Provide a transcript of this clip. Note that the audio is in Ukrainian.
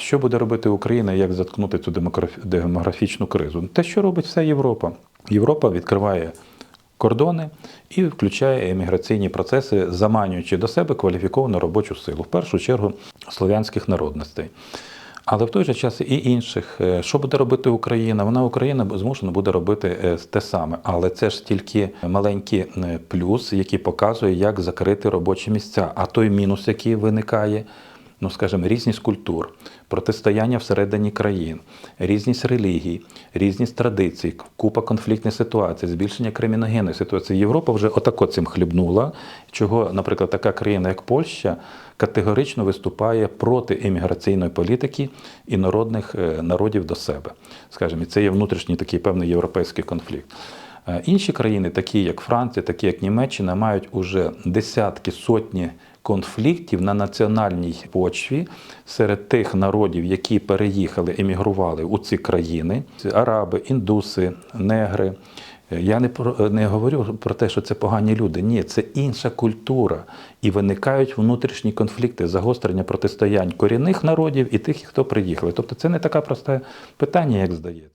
Що буде робити Україна, як заткнути цю демографічну кризу? Те, що робить вся Європа. Європа відкриває кордони і включає еміграційні процеси, заманюючи до себе кваліфіковану робочу силу, в першу чергу слов'янських народностей. Але в той же час і інших. Е, Що буде робити Україна? Вона Україна змушена буде робити е, те саме, але це ж тільки маленький плюс, який показує, як закрити робочі місця. А той мінус, який виникає, ну скажімо, різність культур, протистояння всередині країн, різність релігій, різність традицій, купа конфліктних ситуацій, збільшення криміногенної ситуації. Європа вже отако цим хлібнула, чого, наприклад, така країна, як Польща, категорично виступає проти еміграційної політики інородних е, народів до себе. Скажімо, і це є внутрішній такий певний європейський конфлікт. Е, Інші країни, такі як Франція, такі як Німеччина, мають уже десятки, сотні конфліктів на національній почві серед тих народів, які переїхали, емігрували у ці країни: Це араби, індуси, негри. Е, Я не про не говорю про те, що це погані люди. Ні, це інша культура, і виникають внутрішні конфлікти, загострення протистоянь корінних народів і тих, хто приїхали. Тобто, це не таке просте питання, як здається.